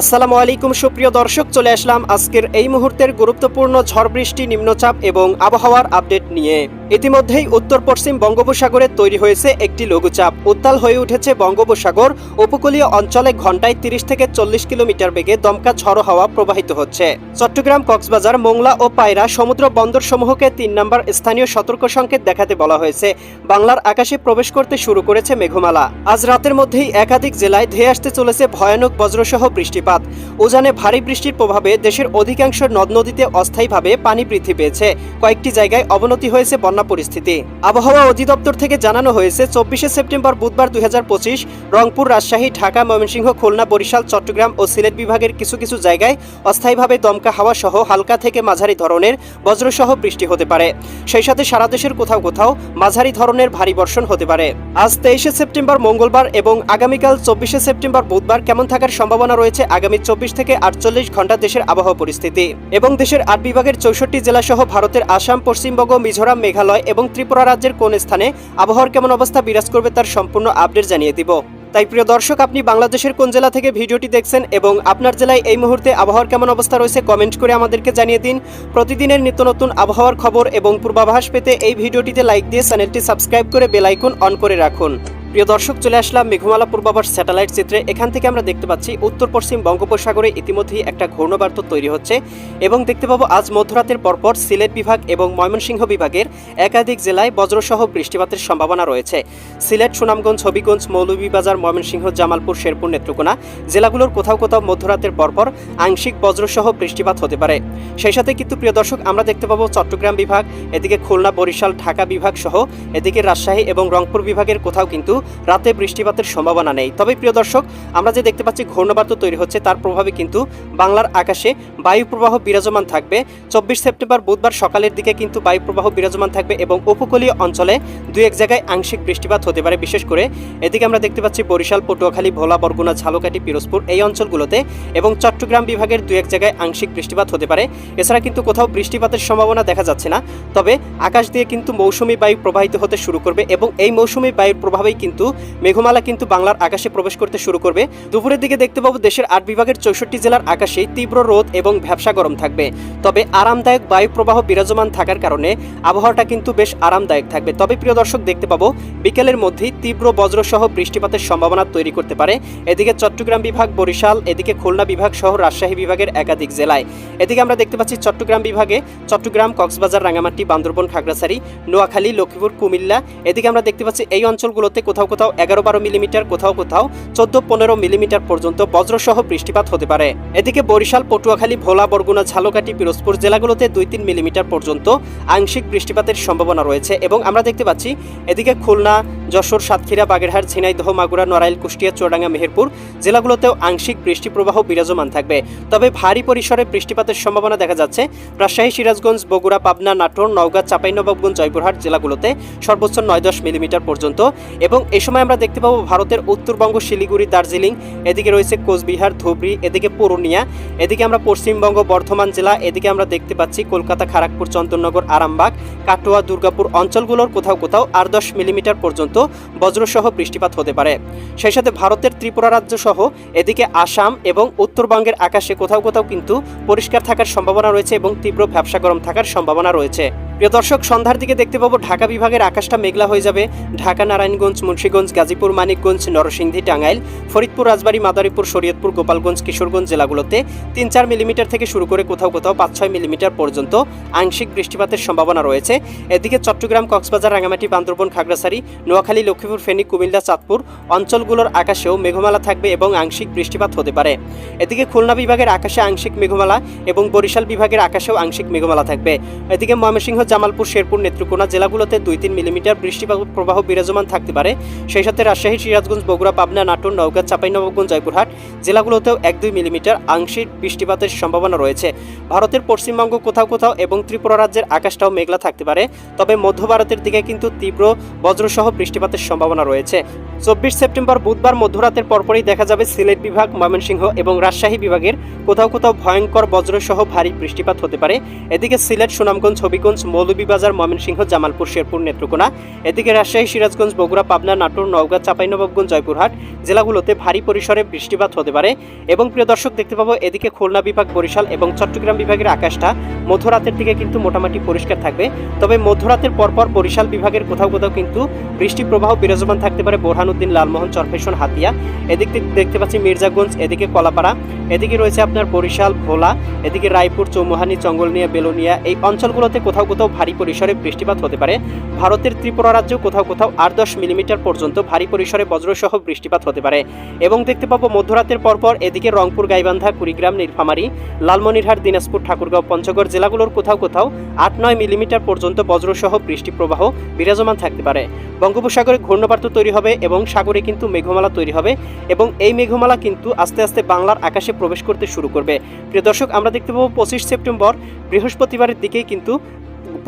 আসসালামু আলাইকুম, সুপ্রিয় দর্শক, চলে আসলাম আজকের এই মুহূর্তের গুরুত্বপূর্ণ ঝড় বৃষ্টি, নিম্নচাপ এবং আবহাওয়ার আপডেট নিয়ে। ইতিমধ্যেই উত্তর পশ্চিম বঙ্গোপসাগরে তৈরি হয়েছে একটি লঘুচাপ। উত্তাল হয়ে উঠেছে বঙ্গোপসাগর। উপকূলীয় অঞ্চলে ঘন্টায় তিরিশ থেকে চল্লিশ কিলোমিটার বেগে দমকা ঝড়ো হাওয়া প্রবাহিত হচ্ছে। চট্টগ্রাম, কক্সবাজার, মোংলা ও পায়রা সমুদ্র বন্দর সমূহকে তিন নম্বর স্থানীয় সতর্ক সংকেত দেখাতে বলা হয়েছে। বাংলার আকাশে প্রবেশ করতে শুরু করেছে মেঘমালা। আজ রাতের মধ্যেই একাধিক জেলায় ধেয়ে আসতে চলেছে ভয়ানক বজ্রসহ বৃষ্টিপাত। উজানে ভারী বৃষ্টির প্রভাবে দেশের অধিকাংশ নদ নদীতে অস্থায়ীভাবে পানি বৃদ্ধি পেয়েছে। কয়েকটি জায়গায় অবনতি হয়েছে বন্যা পরিস্থিতি। আবহাওয়া অধিদপ্তর থেকে জানানো হয়েছে, চব্বিশে সেপ্টেম্বর বুধবার দুই রংপুর, রাজশাহী, ঢাকা, ময়মনসিংহ, খুলনা, বরিশাল, চট্টগ্রাম ও সিলেট বিভাগের কিছু কিছু জায়গায় অস্থায়ীভাবে দমকা হাওয়া সহ হালকা থেকে মাঝারি ধরনের বজ্রসহ বৃষ্টি হতে পারে। সেই সাথে সারা দেশের কোথাও কোথাও মাঝারি ধরনের ভারী বর্ষণ হতে পারে। আজ তেইশে সেপ্টেম্বর মঙ্গলবার এবং আগামীকাল চব্বিশে সেপ্টেম্বর বুধবার কেমন থাকার সম্ভাবনা রয়েছে আগামী চব্বিশ থেকে আটচল্লিশ ঘণ্টা দেশের আবহাওয়া পরিস্থিতি। এবং দেশের আট বিভাগের চৌষট্টি জেলা সহ ভারতের আসাম, পশ্চিমবঙ্গ, মিজোরাম, মেঘালয় এবং ত্রিপুরা রাজ্যের কোন স্থানে আবহাওয়ার কেমন অবস্থা বিরাজ করবে তার সম্পূর্ণ আপডেট জানিয়ে দিব। তাই প্রিয় দর্শক, আপনি বাংলাদেশের কোন জেলা থেকে ভিডিওটি দেখছেন এবং আপনার জেলায় এই মুহূর্তে আবহাওয়ার কেমন অবস্থা রয়েছে কমেন্ট করে আমাদেরকে জানিয়ে দিন। প্রতিদিনের নিত্য নতুন আবহাওয়ার খবর এবং পূর্বাভাস পেতে এই ভিডিওটিতে লাইক দিয়ে চ্যানেলটি সাবস্ক্রাইব করে বেলাইকন অন করে রাখুন। প্রিয় দর্শক, চলে আসলাম মেঘমালা পূর্বাভাস স্যাটেলাইট চিত্রে। এখান থেকে আমরা দেখতে পাচ্ছি, উত্তর পশ্চিম বঙ্গোপসাগরে ইতিমধ্যেই একটা ঘূর্ণবার্ত তৈরি হচ্ছে এবং দেখতে পাবো আজ মধ্যরাতের পরপর সিলেট বিভাগ এবং ময়মনসিংহ বিভাগের একাধিক জেলায় বজ্রসহ বৃষ্টিপাতের সম্ভাবনা রয়েছে। সিলেট, সুনামগঞ্জ, হবিগঞ্জ, মৌলভীবাজার, ময়মনসিংহ, জামালপুর, শেরপুর, নেত্রকোনা জেলাগুলোর কোথাও কোথাও মধ্যরাতের পরপর আংশিক বজ্রসহ বৃষ্টিপাত হতে পারে। সেই সাথে কিন্তু, প্রিয় দর্শক, আমরা দেখতে পাবো চট্টগ্রাম বিভাগ, এদিকে খুলনা, বরিশাল, ঢাকা বিভাগ সহ এদিকে রাজশাহী এবং রংপুর বিভাগের কোথাও কিন্তু রাতে বৃষ্টিপাতের সম্ভাবনা নেই। তবে প্রিয় দর্শক, আমরা যে দেখতে পাচ্ছি ঘূর্ণবার্ত তৈরি হচ্ছে, তার প্রভাবে কিন্তু বাংলার আকাশে বায়ু প্রবাহ বিরাজমান থাকবে। চব্বিশ সেপ্টেম্বর বুধবার সকালের দিকে কিন্তু বায়ু প্রবাহ বিরাজমান থাকবে এবং উপকূলীয় অঞ্চলে দু এক জায়গায় আংশিক বৃষ্টিপাত হতে পারে। বিশেষ করে এদিকে আমরা দেখতে পাচ্ছি বরিশাল, পটুয়াখালী, ভোলা, বরগুনা, ঝালকাঠি, পিরোজপুর এই অঞ্চলগুলোতে এবং চট্টগ্রাম বিভাগের দু এক জায়গায় আংশিক বৃষ্টিপাত হতে পারে। এছাড়া কিন্তু কোথাও বৃষ্টিপাতের সম্ভাবনা দেখা যাচ্ছে না। তবে আকাশ দিয়ে কিন্তু মৌসুমি বায়ু প্রবাহিত হতে শুরু করবে এবং এই মৌসুমি বায়ুর প্রভাবেই কিন্তু মেঘমালা কিন্তু বাংলার আকাশে প্রবেশ করতে শুরু করবে। দুপুরের দিকে দেখতে পাবো দেশের আট বিভাগের চৌষট্টি জেলার আকাশে তীব্র রোদ এবং ভ্যাবসা গরম থাকবে। তবে আরামদায়ক বায়ু প্রবাহ বিরাজমান থাকার কারণে আবহাওয়াটা কিন্তু বেশ আরামদায়ক থাকবে। তবে প্রিয় দর্শক, দেখতে পাবো বিকেলের মধ্যেই তীব্র বজ্রসহ বৃষ্টিপাতের সম্ভাবনা তৈরি করতে পারে। এদিকে চট্টগ্রাম বিভাগ, বরিশাল, এদিকে খুলনা বিভাগ সহ রাজশাহী বিভাগের একাধিক জেলায়। এদিকে আমরা দেখতে পাচ্ছি চট্টগ্রাম বিভাগে চট্টগ্রাম, কক্সবাজার রাঙামাটি বান্দরবন, খাগড়াছড়ি, নোয়াখালী, লক্ষ্মীপুর, কুমিল্লা। এদিকে আমরা দেখতে পাচ্ছি এই অঞ্চলগুলোতে কোথাও কোথাও কোথাও এগারো বারো মিলিমিটার, কোথাও কোথাও চোদ্দ পনেরো মিলিমিটার পর্যন্ত বজ্রসহ বৃষ্টিপাত হতে পারে। এদিকে বরিশাল, পটুয়াখালী, ভোলা, বরগুনা, ঝালকাঠি, পিরোজপুর জেলাগুলোতে দুই তিন মিলিমিটার পর্যন্ত আংশিক বৃষ্টিপাতের সম্ভাবনা রয়েছে এবং আমরা দেখতে পাচ্ছি এদিকে খুলনা, যশোর, সাতক্ষীরা, বাগেরহাট, ঝিনাইদহ, মাগুরা, নড়াইল, কুষ্টিয়া, চুয়াডাঙ্গা, মেহেরপুর জেলাগুলোতেও আংশিক বৃষ্টি প্রবাহ বিরাজমান থাকবে। তবে ভারী পরিসরে বৃষ্টিপাতের সম্ভাবনা দেখা যাচ্ছে। রাজশাহী, সিরাজগঞ্জ, বগুড়া, পাবনা, নাটোর, নওগাঁ, চাঁপাইনবাবগঞ্জ, জয়পুরহাট জেলাগুলোতে সর্বোচ্চ নয় দশ মিলিমিটার পর্যন্ত এবং এ সময় আমরা দেখতে পাবো ভারতের উত্তরবঙ্গ, শিলিগুড়ি, দার্জিলিং, এদিকে রয়েছে কোচবিহার, ধুবড়ি, এদিকে পুরুলিয়া, এদিকে আমরা পশ্চিমবঙ্গ, বর্ধমান জেলা, এদিকে আমরা দেখতে পাচ্ছি কলকাতা খড়গপুর চন্দননগর, আরামবাগ, কাটোয়া, দুর্গাপুর অঞ্চলগুলোর কোথাও কোথাও আট দশ মিলিমিটার পর্যন্ত বজ্রসহ বৃষ্টিপাত হতে পারে। সেই সাথে ভারতের ত্রিপুরা রাজ্য সহ এদিকে আসাম এবং উত্তরবঙ্গের আকাশে কোথাও কোথাও কিন্তু পরিষ্কার থাকার সম্ভাবনা রয়েছে এবং তীব্র ব্যবসা গরম থাকার সম্ভাবনা রয়েছে। প্রিয় দর্শক, সন্ধ্যার দিকে দেখতে পাবো ঢাকা বিভাগের আকাশটা মেঘলা হয়ে যাবে। ঢাকা, নারায়ণগঞ্জ, মুন্সীগঞ্জ, গাজীপুর, মানিকগঞ্জ, নরসিংদী, টাঙ্গাইল, ফরিদপুর, রাজবাড়ী, মাদারীপুর, শরীয়তপুর, গোপালগঞ্জ, কিশোরগঞ্জ জেলাগুলোতে তিন চার মিলিমিটার থেকে শুরু করে কোথাও কোথাও পাঁচ ছয় মিলিমিটার পর্যন্ত আংশিক বৃষ্টিপাতের সম্ভাবনা রয়েছে। এদিকে চট্টগ্রাম, কক্সবাজার রাঙামাটি বান্দরবন, খাগড়াছড়ি, নোয়াখালী, লক্ষ্মীপুর, ফেনী, কুমিল্লা, চাঁদপুর অঞ্চলগুলোর আকাশেও মেঘমালা থাকবে এবং আংশিক বৃষ্টিপাত হতে পারে। এদিকে খুলনা বিভাগের আকাশে আংশিক মেঘমালা এবং বরিশাল বিভাগের আকাশেও আংশিক মেঘমালা থাকবে। এদিকে ময়মনসিংহ জামালপুর, শেরপুর, নেত্রকোনা জেলাগুলোতে দুই তিন মিলিমিটার বৃষ্টিপাত প্রবাহ বিরাজমান থাকতে পারে। সেই সাথে রাজশাহী, সিরাজগঞ্জ, বগুড়া, পাবনা, নাটোর, নওগাঁ, চাঁপাইনবাবগঞ্জ, জয়পুরহাট জেলাগুলোতেও এক দুই মিলিমিটার আংশিক বৃষ্টিপাতের সম্ভাবনা রয়েছে। ভারতের পশ্চিমবঙ্গ কোথাও কোথাও এবং ত্রিপুরা রাজ্যের আকাশটাও মেঘলা থাকতে পারে। তবে মধ্য ভারতের দিকে কিন্তু তীব্র বজ্রসহ বৃষ্টিপাতের সম্ভাবনা রয়েছে। চব্বিশ সেপ্টেম্বর বুধবার মধ্যরাতের পরপরই দেখা যাবে সিলেট বিভাগ, ময়মনসিংহ এবং রাজশাহী বিভাগের কোথাও কোথাও ভয়ঙ্কর বজ্রসহ ভারী বৃষ্টিপাত হতে পারে। এদিকে সিলেট, সুনামগঞ্জ, হবিগঞ্জ মৌলভীবাজার, ময়মনসিংহ, জামালপুর, শেরপুর নেত্রকোনা। এদিকে রাজশাহী, সিরাজগঞ্জ, বগুড়া, পাবনা, নাটোর, নওগাঁ, চাঁপাইনবাবগঞ্জ, জয়পুরহাট জেলাগুলোতে ভারী পরিসরে বৃষ্টিপাত হতে পারে। এবং প্রিয় দর্শক, দেখতে পাবো এদিকে খুলনা বিভাগ, বরিশাল এবং চট্টগ্রাম বিভাগের আকাশটা মধ্যরাতের দিকে কিন্তু মোটামুটি পরিষ্কার থাকবে। তবে মধ্যরাতের পরপর বরিশাল বিভাগের কোথাও কোথাও কিন্তু বৃষ্টি প্রবাহ বিরাজমান থাকতে পারে। বোরহানুদ্দিন, লালমোহন, চরফেশন, হাতিয়া। এদিক দেখতে পাচ্ছি মির্জাগঞ্জ, এদিকে কলাপাড়া। এদিকে রয়েছে আপনার বরিশাল, ভোলা। এদিকে রায়পুর, চৌমুহানি, চঙ্গলনিয়া, বেলোনিয়া এই অঞ্চলগুলোতে কোথাও কোথাও ভারী পরিসরে বৃষ্টিপাত হতে পারে। ভারতের ত্রিপুরা রাজ্যেও কোথাও কোথাও আট দশ মিলিমিটার পর্যন্ত ভারী পরিসরে বজ্রসহ বৃষ্টিপাত হতে পারে। এবং দেখতে পাবো মধ্যরাতের পরপর এদিকে রংপুর, গাইবান্ধা, কুড়িগ্রাম, নীলফামারী, লালমনিরহাট, দিনাজপুর, ঠাকুরগাঁও, পঞ্চগড় জেলাগুলোর কোথাও কোথাও আট নয় মিলিমিটার পর্যন্ত বজ্রসহ বৃষ্টি প্রবাহ বিরাজমান থাকতে পারে। বঙ্গোপসাগরে ঘূর্ণবার্ত তৈরি হবে এবং সাগরে কিন্তু মেঘমালা তৈরি হবে এবং এই মেঘমালা কিন্তু আস্তে আস্তে বাংলার আকাশে প্রবেশ করতে শুরু করবে। প্রিয় দর্শক, আমরা দেখতে পাবো পঁচিশ সেপ্টেম্বর, বৃহস্পতিবারের দিকেই কিন্তু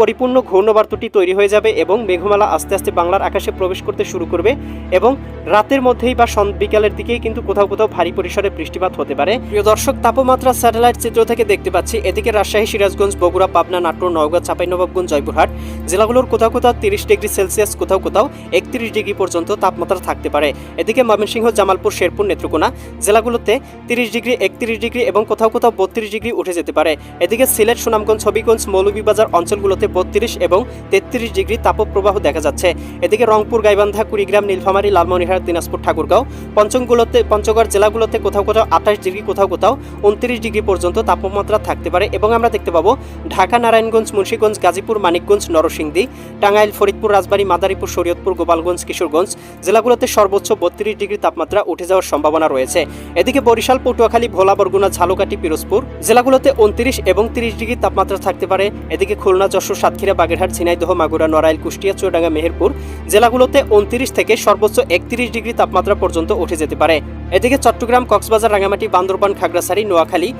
পরিপূর্ণ ঘূর্ণবার্তটি তৈরি হয়ে যাবে এবং মেঘমালা আস্তে আস্তে বাংলার আকাশে প্রবেশ করতে শুরু করবে এবং রাতের মধ্যেই বা বিকালের দিকেই কিন্তু কোথাও কোথাও ভারী পরিসরে বৃষ্টিপাত হতে পারে। প্রিয় দর্শক, তাপমাত্রা স্যাটেলাইট চিত্র থেকে দেখতে পাচ্ছি। এদিকে রাজশাহী, সিরাজগঞ্জ, বগুড়া, পাবনা, নাটোর, নওগাঁ চাঁপাইনবাবগঞ্জ জয়পুরহাট জেলাগুলোর কোথাও কোথাও তিরিশ ডিগ্রি সেলসিয়াস, কোথাও কোথাও একত্রিশ ডিগ্রি পর্যন্ত তাপমাত্রা থাকতে পারে। এদিকে ময়মনসিংহ, জামালপুর, শেরপুর, নেত্রকোনা জেলাগুলোতে তিরিশ ডিগ্রি, একত্রিশ ডিগ্রি এবং কোথাও কোথাও বত্রিশ ডিগ্রি উঠে যেতে পারে। এদিকে সিলেট, সুনামগঞ্জ, হবিগঞ্জ, মৌলভীবাজার অঞ্চলগুলোতে বত্রিশ এবং তেত্রিশ ডিগ্রি তাপপ্রবাহ দেখা যাচ্ছে। এদিকে রংপুর, গাইবান্ধা, কুড়িগ্রাম, নীলফামারী, লালমনিরহাট, দিনাজপুর, ঠাকুরগাঁও পঞ্চমগুলোতে পঞ্চগড় জেলাগুলোতে কোথাও কোথাও আঠাশ ডিগ্রি, কোথাও কোথাও উনত্রিশ ডিগ্রি পর্যন্ত তাপমাত্রা থাকতে পারে এবং আমরা দেখতে পাবো ঢাকা, নারায়ণগঞ্জ, মুন্সীগঞ্জ, গাজীপুর, মানিকগঞ্জ, নরসিংদী, টাঙ্গাইল, ফরিদপুর, রাজবাড়ী, মাদারীপুর, শরীয়তপুর, গোপালগঞ্জ, কিশোরগঞ্জ জেলাগুলোতে সর্বোচ্চ বত্রিশ ডিগ্রি তাপমাত্রা উঠে যাওয়ার সম্ভাবনা রয়েছে। এদিকে বরিশাল, পটুয়াখালী, ভোলা, বরগুনা, ঝালকাঠি, পিরোজপুর জেলাগুলোতে উনত্রিশ এবং তিরিশ ডিগ্রি তাপমাত্রা থাকতে পারে। এদিকে খুলনা, যশোর সাতক্ষীরা, বাগেরহাট, ঝিনাইদহ, মাগুরা, নড়াইল, কুষ্টিয়া, চুয়াডাঙ্গা, মেহেরপুর জেলাগুলোতে উনত্রিশ থেকে সর্বোচ্চ একত্রিশ ডিগ্রি তাপমাত্রা পর্যন্ত উঠে যেতে পারে। এদিকে চট্টগ্রাম, কক্সবাজার রাঙামাটি বান্দরবান, খাগড়াছড়ি, নোয়াখালী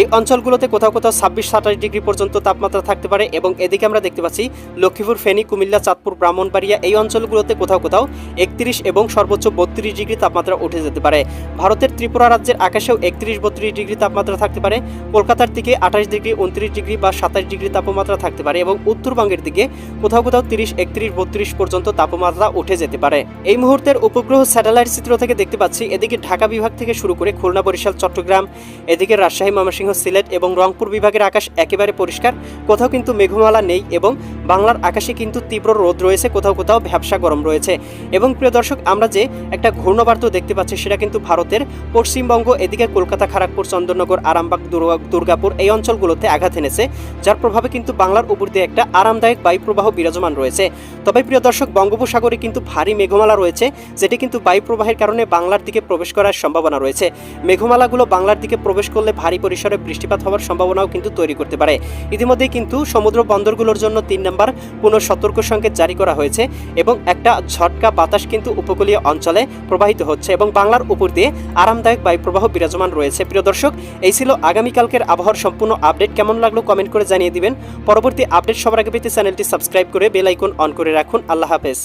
এই অঞ্চলগুলোতে কোথাও কোথাও ছাব্বিশ সাতাশ ডিগ্রি পর্যন্ত তাপমাত্রা থাকতে পারে এবং এদিকে আমরা দেখতে পাচ্ছি লক্ষ্মীপুর, ফেনী, কুমিল্লা, চাঁদপুর, ব্রাহ্মণবাড়িয়া এই অঞ্চলগুলোতে কোথাও কোথাও একত্রিশ এবং সর্বোচ্চ বত্রিশ ডিগ্রি তাপমাত্রা উঠে যেতে পারে। ভারতের ত্রিপুরা রাজ্যের আকাশেও একত্রিশ বত্রিশ ডিগ্রি তাপমাত্রা থাকতে পারে। কলকাতার দিকে আঠাশ ডিগ্রি, উনত্রিশ ডিগ্রি বা সাতাশ ডিগ্রি তাপমাত্রা থাকতে পারে এবং উত্তরবঙ্গের দিকে কোথাও কোথাও তিরিশ, একত্রিশ, বত্রিশ পর্যন্ত তাপমাত্রা উঠে যেতে পারে। এই মুহূর্তের উপগ্রহ স্যাটেলাইট চিত্র থেকে দেখতে পাচ্ছি, এদিকে ঢাকা বিভাগ থেকে শুরু করে খুলনা, বরিশাল, চট্টগ্রাম, এদিকে রাজশাহী, ময়মনসিংহ সিলেট এবং রংপুর বিভাগের আকাশ একেবারে পরিষ্কার, কোথাও কিন্তু মেঘমালা নেই এবং বাংলার আকাশে কিন্তু তীব্র রোদ রয়েছে, কোথাও কোথাও ভ্যাবসা গরম রয়েছে। এবং প্রিয় দর্শক, আমরা যে একটা ঘূর্ণবার্ত দেখতে পাচ্ছি সেটা কিন্তু ভারতের পশ্চিমবঙ্গ, এদিকে কলকাতা খড়গপুর চন্দননগর, আরামবাগ, দুর্গা- দুর্গাপুর এই অঞ্চলগুলোতে আঘাত এনেছে, যার প্রভাবে কিন্তু বাংলার উপর দিয়ে একটা আরামদায়ক বায়ুপ্রবাহ বিরাজমান রয়েছে। তবে প্রিয় দর্শক, বঙ্গোপসাগরে কিন্তু ভারী মেঘমালা রয়েছে, যেটি কিন্তু বায়ুপ্রবাহের কারণে বাংলার দিকে প্রবেশ করার সম্ভাবনা রয়েছে। মেঘমালাগুলো বাংলার দিকে প্রবেশ করলে ভারী পরিসরে বৃষ্টিপাত হওয়ার সম্ভাবনাও কিন্তু তৈরি করতে পারে। ইতিমধ্যেই কিন্তু সমুদ্র বন্দরগুলোর জন্য তিন নম্বর পুনঃ সতর্ক সংকেত জারি করা হয়েছে এবং একটা ঝটকা বাতাস কিন্তু উপকূলীয় অঞ্চলে প্রবাহিত হচ্ছে এবং বাংলার উপর দিয়ে আরামদায়ক বায়ুপ্রবাহ বিরাজমান রয়েছে। প্রিয় দর্শক, এই ছিল আগামীকালকের আবহাওয়ার সম্পূর্ণ আপডেট। কেমন লাগল কমেন্ট করে জানিয়ে দিবেন। পরবর্তী আপডেট সবার আগে পেতে চ্যানেলটি সাবস্ক্রাইব করে বেল আইকন অন করে রাখুন। আল্লাহ হাফেজ।